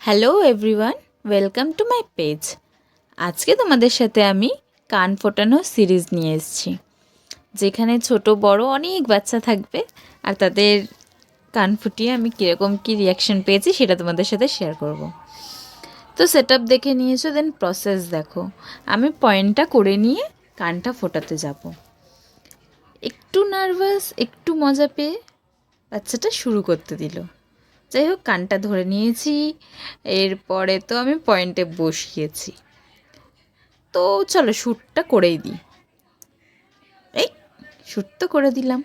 Hello everyone, welcome to my page. আজকে তোমাদের সাথে আমি কান ফোটানো সিরিজ নিয়ে এসেছি, যেখানে ছোট, বড় অনেক বাচ্চা থাকবে আর তাদের কান ফুটিয়ে আমি কীরকম কী রিয়াকশন পেয়েছি সেটা তোমাদের সাথে শেয়ার করব। তো সেট দেখে নিয়েছো দেন প্রসেস দেখো। আমি পয়েন্টটা করে নিয়ে কানটা ফোটাতে যাব। একটু নার্ভাস একটু মজা পেয়ে বাচ্চাটা শুরু করতে দিল। যাই হোক, কানটা ধরে নিয়েছি। এরপরে তো আমি পয়েন্টে বসিয়েছি। তো চলো শ্যুটটা করেই দিই। এই শ্যুট তো করে দিলাম।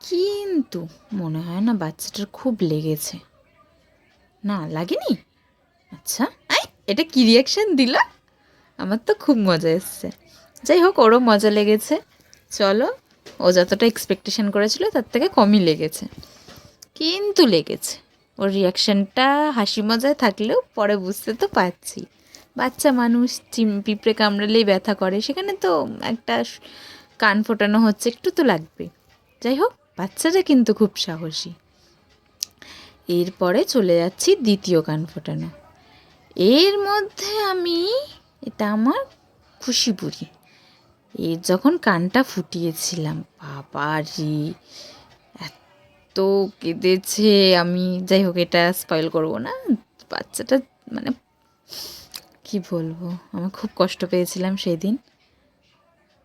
কিন্তু মনে হয় না বাচ্চাটার খুব লেগেছে। না, লাগেনি? আচ্ছা আই এটা কি রিয়াকশান দিল? আমার তো খুব মজা এসছে। যাই হোক, ওরও মজা লেগেছে। চলো, ও যতটা এক্সপেকটেশন করেছিল, তার থেকে কমই লেগেছে। কিন্তু লেগেছে। ওর রিয়াকশানটা হাসি মজায় থাকলেও পরে বুঝতে তো পারছি। বাচ্চা মানুষ, চিম, পিঁপড়ে কামড়ালেই ব্যথা করে, সেখানে তো একটা কান ফোটানো হচ্ছে, একটু তো লাগবে। যাই হোক, বাচ্চাটা কিন্তু খুব সাহসী। এরপরে চলে যাচ্ছি দ্বিতীয় কান ফোটানো। এর মধ্যে আমি, এটা আমার খুশি বুড়ি এর যখন কানটা ফুটিয়েছিলাম বাবা রে এত কেঁদেছে, আমি যাই হোক, এটা স্পয়েল করব না। বাচ্চাটা মানে কি বলব, আমি খুব কষ্ট পেয়েছিলাম সেই দিন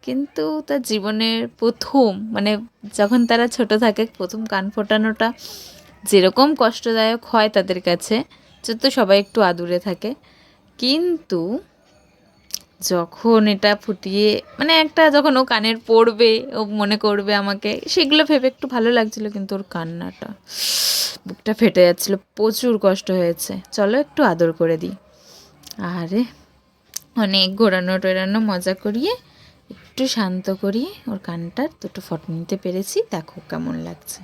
কিন্তু তার জীবনের প্রথম মানে যখন তারা ছোট থাকে, প্রথম কান ফোটানোটা যেরকম কষ্টদায়ক হয় তাদের কাছে যত সবাই একটু আদুরে থাকে। কিন্তু যখন এটা ফুটিয়ে মানে একটা যখন ও কানের পড়বে, ও মনে করবে আমাকে, সেগুলো ভেবে একটু ভালো লাগছিল কিন্তু ওর কান্নাটা, বুকটা ফেটে যাচ্ছিল, প্রচুর কষ্ট হয়েছে। চলো একটু আদর করে দিই। আরে অনেক ঘোরানো টোরানো মজা করিয়ে, একটু শান্ত করিয়ে ওর কানটার দুটো ফটো নিতে পেরেছি, দেখো কেমন লাগছে।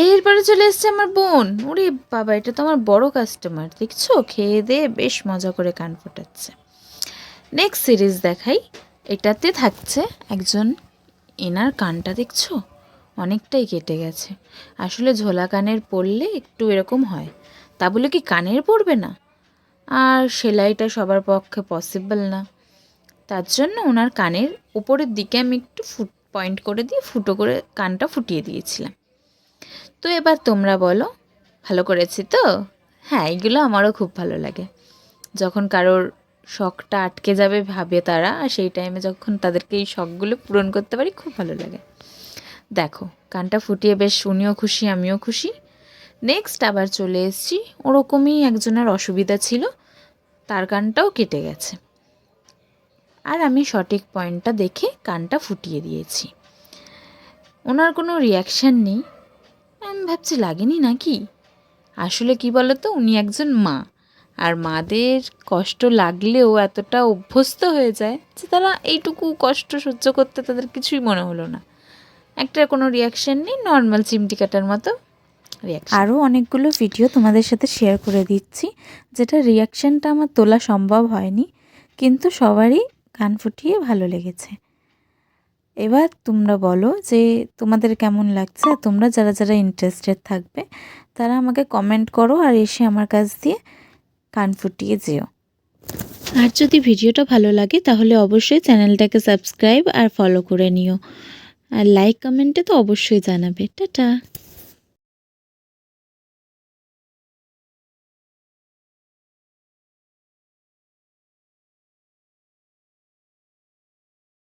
এরপরে চলে এসছে আমার বোন। ওরে বাবা, এটা তো আমার বড় কাস্টমার দেখছ? খেয়ে দিয়ে বেশ মজা করে কান ফোটাচ্ছে। নেক্সট সিরিজ দেখাই। এটাতে থাকছে একজন এনার কানটা দেখছ? অনেকটাই কেটে গেছে। আসলে ঝোলা কানের পরলে একটু এরকম হয়। তা বলে কি কানের পড়বে না? আর সেলাইটা সবার পক্ষে পসিবল না। তার জন্য ওনার কানের উপরের দিকে আমি একটু ফুট পয়েন্ট করে দিয়ে ফুটো করে কানটা ফুটিয়ে দিয়েছিলাম। তো এবার তোমরা বলো, ভালো করেছি তো? হ্যাঁ এগুলো আমারও খুব ভালো লাগে। যখন কারোর শখটা আটকে যাবে ভাবে তারা, আর সেই টাইমে যখন তাদেরকে এই শখগুলো পূরণ করতে পারি, খুব ভালো লাগে। দেখো, কানটা ফুটিয়ে বেশ উনিও খুশি, আমিও খুশি। নেক্সট আবার চলে এসেছি, ওরকমই একজনের অসুবিধা ছিল, তার কানটাও কেটে গেছে। আর আমি সঠিক পয়েন্টটা দেখে কানটা ফুটিয়ে দিয়েছি। ওনার কোনো রিয়াকশান নেই। আমি ভাবছি, লাগেনি নাকি? আসলে কি বলো তো উনি একজন মা। আর মাদের কষ্ট লাগলেও এতটা অভ্যস্ত হয়ে যায় যে তারা এইটুকু কষ্ট সহ্য করতে তাদের কিছুই মনে হলো না। একটা কোনো রিয়াকশান নেই নর্মাল চিমটি কাটার মতো আরও অনেকগুলো ভিডিও তোমাদের সাথে শেয়ার করে দিচ্ছি, যেটা রিয়াকশানটা আমার তোলা সম্ভব হয়নি, কিন্তু সবারই কান ফুটিয়ে ভালো লেগেছে। এবার তোমরা বলো যে তোমাদের কেমন লাগছে তোমরা যারা যারা ইন্টারেস্টেড থাকবে, তারা আমাকে কমেন্ট করো আর এসে আমার কাছ দিয়ে কান ফুটিয়ে যেও। আর যদি ভিডিওটা ভালো লাগে, তাহলে অবশ্যই চ্যানেলটাকে সাবস্ক্রাইব আর ফলো করে নিও। আর লাইক কমেন্টে তো অবশ্যই জানাবে। টাটা।